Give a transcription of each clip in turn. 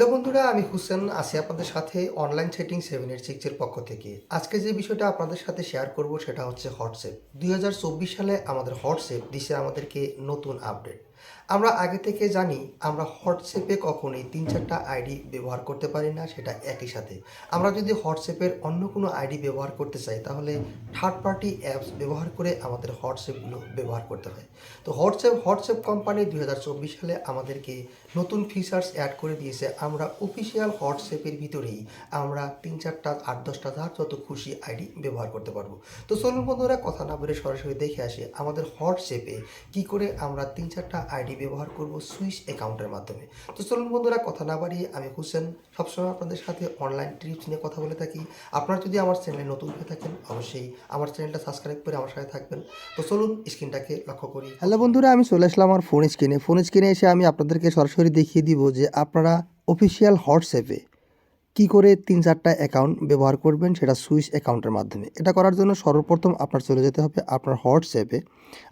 Hello বন্ধুরা, আমি হুসেন আছি আপনাদের সাথে অনলাইন সেটিং সেভেন সিক্সের পক্ষ থেকে। আজকে যে বিষয়টা আপনাদের সাথে শেয়ার করব সেটা হচ্ছে হোয়াটসঅ্যাপ দুই হাজার চব্বিশ সালে আমাদের হোয়াটসঅ্যাপ দিছে আমাদেরকে নতুন আপডেট আমরা আগে থেকে জানি আমরা হোয়াটসঅ্যাপে কখনোই তিন চারটা আইডি ব্যবহার করতে পারি না, সেটা একই সাথে। আমরা যদি হোয়াটসঅ্যাপের অন্য কোনো আইডি ব্যবহার করতে চাই, তাহলে থার্ড পার্টি অ্যাপস ব্যবহার করে আমাদের হোয়াটসঅ্যাপগুলো ব্যবহার করতে হয়। তো হোয়াটসঅ্যাপ হোয়াটসঅ্যাপ কোম্পানি দু হাজার চব্বিশ সালে আমাদেরকে নতুন ফিচার্স অ্যাড করে দিয়েছে। আমরা অফিসিয়াল হোয়াটসঅ্যাপের ভিতরেই আমরা তিন চারটা, আট দশটা ধার যত খুশি আইডি ব্যবহার করতে পারব। তো চলুন বন্ধুরা, কথা না বলে সরাসরি দেখে আসি আমাদের হোয়াটসঅ্যাপে কি করে আমরা তিন চারটা আইডি ব্যবহার করব সুইস অ্যাকাউন্টের মাধ্যমে। তো চলুন বন্ধুরা, কথা না বাড়িয়ে আমি হোসেন সবসময় আপনাদের সাথে অনলাইন ট্রিপস নিয়ে কথা বলে থাকি। আপনারা যদি আমার চ্যানেলে নতুন হয়ে থাকেন, অবশ্যই আমার চ্যানেলটা সাবস্ক্রাইব করে আমার সাথে থাকবেন। তো চলুন স্ক্রিনটাকে লক্ষ্য করি। হ্যালো বন্ধুরা, আমি চলে আসলাম আমার ফোন স্ক্রিনে ফোন স্ক্রিনে এসে আমি আপনাদেরকে সরাসরি দেখিয়ে দিব যে আপনারা অফিসিয়াল হোয়াটসঅ্যাপে কি করে তিন চারটা অ্যাকাউন্ট ব্যবহার করবেন সেটা সুইচ অ্যাকাউন্টের মাধ্যমে? এটা করার জন্য সর্বপ্রথম আপনার চলে যেতে হবে আপনার হোয়াটসঅ্যাপে।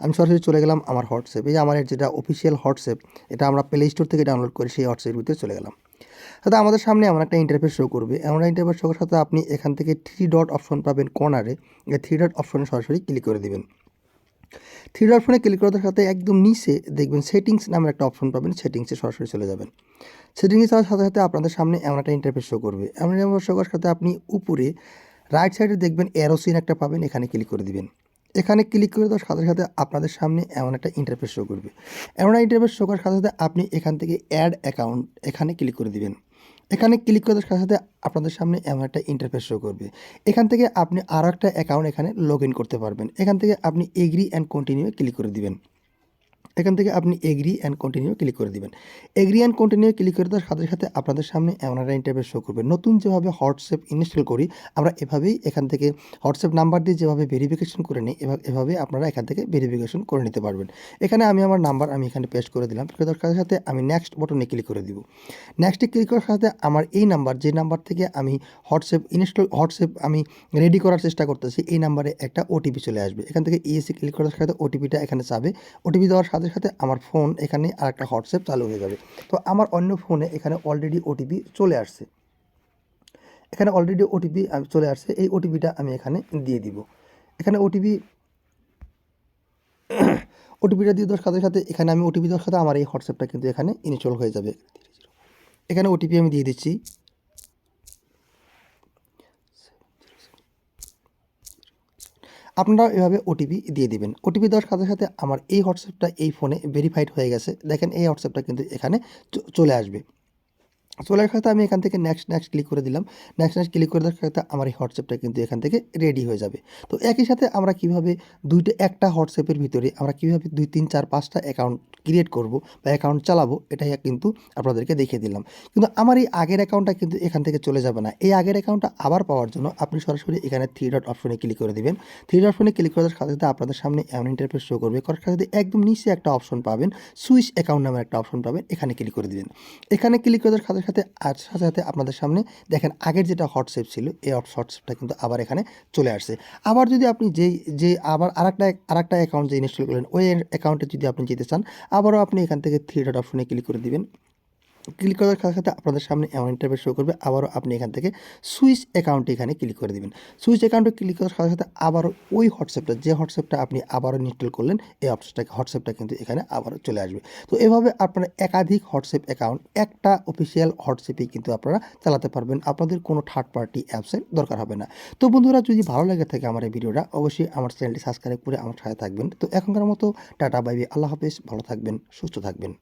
আমি সরাসরি চলে গেলাম আমার হোয়াটসঅ্যাপে। যে আমার যেটা অফিসিয়াল হোয়াটসঅ্যাপ, এটা আমরা প্লে স্টোর থেকে ডাউনলোড করে সেই হোয়াটসঅ্যাপের ভিতরে চলে গেলাম। সাথে আমাদের সামনে এমন একটা ইন্টারফেস শো করবে। এমন ইন্টারফেস শো করার সাথে আপনি এখান থেকে থ্রি ডট অপশন পাবেন কর্নারে থ্রি ডট অপশনে সরাসরি ক্লিক করে দিবেন। থ্রি ডট অপশনে ক্লিক করার সাথে একদম নিচে দেখবেন সেটিংস নামের একটা অপশন পাবেন সেটিংসে সরাসরি চলে যাবেন। সেটিংসে যাওয়ার সাথে সাথে আপনাদের সামনে এমন একটা ইন্টারফেস শো করবে। এমন ইন্টারফেস শো করার সাথে আপনি উপরে রাইট সাইডে দেখবেন অ্যারোসিন একটা পাবেন, এখানে ক্লিক করে দিবেন। এখানে ক্লিক করে দেওয়ার সাথে সাথে আপনাদের সামনে এমন একটা ইন্টারফেস শো করবে। এমন একটা ইন্টারফেস শো করার সাথে সাথে আপনি এখান থেকে অ্যাড অ্যাকাউন্ট এখানে ক্লিক করে দিবেন। এখানে ক্লিক করার সাথে সাথে আপনাদের সামনে এমন একটা ইন্টারফেস শো করবে। এখান থেকে আপনি আরও একটা অ্যাকাউন্ট এখানে লগ করতে পারবেন। এখান থেকে আপনি এগ্রি অ্যান্ড কন্টিনিউ ক্লিক করে দিবেন। এখান থেকে আপনি এগ্রি অ্যান্ড কন্টিনিউ ক্লিক করে দিবেন। এগ্রি অ্যান্ড কন্টিনিউ ক্লিক করে দেওয়ার সাথে সাথে আপনাদের সামনে এমন একটা ইন্টারভেস শো করবে। নতুন যেভাবে হোয়াটসঅ্যাপ ইনস্টল করি, আমরা এভাবেই এখান থেকে হোয়াটসঅ্যাপ নাম্বার দিয়ে যেভাবে ভেরিফিকেশন করে নিই, এভাবে আপনারা এখান থেকে ভেরিফিকেশন করে নিতে পারবেন। এখানে আমি আমার নাম্বার আমি এখানে পেস্ট করে দিলাম। করে দেওয়ার সাথে সাথে আমি নেক্সট বটনে ক্লিক করে দিব। নেক্সটে ক্লিক করার সাথে আমার এই নাম্বার যে নাম্বার থেকে আমি হোয়াটসঅ্যাপ ইনস্টল হোয়াটসঅ্যাপ আমি রেডি করার চেষ্টা করতেছি, এই নাম্বারে একটা ওটিপি চলে আসবে। এখান থেকে ইএসি ক্লিক করার সাথে ওটিপিটা এখানে চাবে। ওটিপি দেওয়ার সাথে সাথে সাথে আমার ফোন, এখানে আর একটা হোয়াটসঅ্যাপ চালু হয়ে যাবে। তো আমার অন্য ফোনে এখানে অলরেডি ওটিপি চলে আসছে। এখানে অলরেডি ওটিপি চলে আসছে। এই ওটিপিটা আমি এখানে দিয়ে দিব। এখানে ওটিপি ওটিপিটা দিয়ে দেওয়ার সাথে সাথে এখানে আমি ওটিপি দেওয়ার সাথে আমার এই হোয়াটসঅ্যাপটা কিন্তু এখানে ইনস্টল হয়ে যাবে। এখানে ওটিপি আমি দিয়ে দিচ্ছি। আপনারা এভাবে ওটিপি দিয়ে দিবেন। ওটিপি দেওয়ার সাথে সাথে আমার এই হোয়াটসঅ্যাপটা এই ফোনে ভেরিফাইড হয়ে গেছে। দেখেন এই হোয়াটসঅ্যাপটা কিন্তু এখানে চলে আসবে। চলে আসার সাথে আমি এখান থেকে নেক্সট নেক্সট ক্লিক করে দিলাম। নেক্সট নেক্সট ক্লিক করে দেওয়ার সাথে আমার এই হোয়াটসঅ্যাপটা কিন্তু এখান থেকে রেডি হয়ে যাবে। তো একই সাথে আমরা কীভাবে দুইটা, একটা হোয়াটসঅ্যাপের ভিতরে আমরা কীভাবে দুই, তিন, চার, পাঁচটা অ্যাকাউন্ট ক্রিয়েট করব বা অ্যাকাউন্ট চালাবো, এটাই কিন্তু আপনাদেরকে দেখিয়ে দিলাম। কিন্তু আমার এই আগের অ্যাকাউন্টটা কিন্তু এখান থেকে চলে যাবে না। এই আগের অ্যাকাউন্টটা আবার পাওয়ার জন্য আপনি সরাসরি এখানে থ্রি ডট অপশনে ক্লিক করে দিবেন। থ্রি ডট অপশনে ক্লিক করার সাথে সাথে আপনাদের সামনে এমন ইন্টারফেস শো করবে। করার সাথে একদম নিচে একটা অপশন পাবেন সুইচ অ্যাকাউন্ট নামের একটা অপশন পাবেন, এখানে ক্লিক করে দিবেন। এখানে ক্লিক করার সাথে সাথে, আর সাথে সাথে আপনাদের সামনে দেখেন আগের যেটা হোয়াটসঅ্যাপ ছিল, এই হোয়াটসঅ্যাপটা কিন্তু আবার এখানে চলে আসছে। আবার যদি আপনি যেই, যে আবার আরেকটা আরেকটা অ্যাকাউন্ট যে ইনস্টল করলেন, ওই অ্যাকাউন্টে যদি আপনি যেতে চান আবারও আপনি এখান থেকে থ্রি ডট অপশনে ক্লিক করে দিবেন। ক্লিক করার সাথে সাথে আপনাদের সামনে এমন ইন্টারভেস শো করবে। আবারও আপনি এখান থেকে সুইচ অ্যাকাউন্টে এখানে ক্লিক করে দেবেন। সুইচ অ্যাকাউন্টে ক্লিক করার সাথে সাথে আবারও ওই হোয়াটসঅ্যাপটা যে হোয়াটসঅ্যাপটা আপনি আবারও ইনস্টল করলেন, এই অপশনটা হোয়াটসঅ্যাপটা কিন্তু এখানে আবারও চলে আসবে। তো এভাবে আপনারা একাধিক হোয়াটসঅ্যাপ অ্যাকাউন্ট একটা অফিসিয়াল হোয়াটসঅ্যাপেই কিন্তু আপনারা চালাতে পারবেন। আপনাদের কোনো থার্ড পার্টি অ্যাপসের দরকার হবে না। তো বন্ধুরা, যদি ভালো লাগে থাকে আমার এই ভিডিওটা অবশ্যই আমার চ্যানেলটি সাবস্ক্রাইব করে আমার সাথে থাকবেন। তো এখনকার মতো টাটা বাইবি আল্লাহ হাফেজ, ভালো থাকবেন, সুস্থ থাকবেন।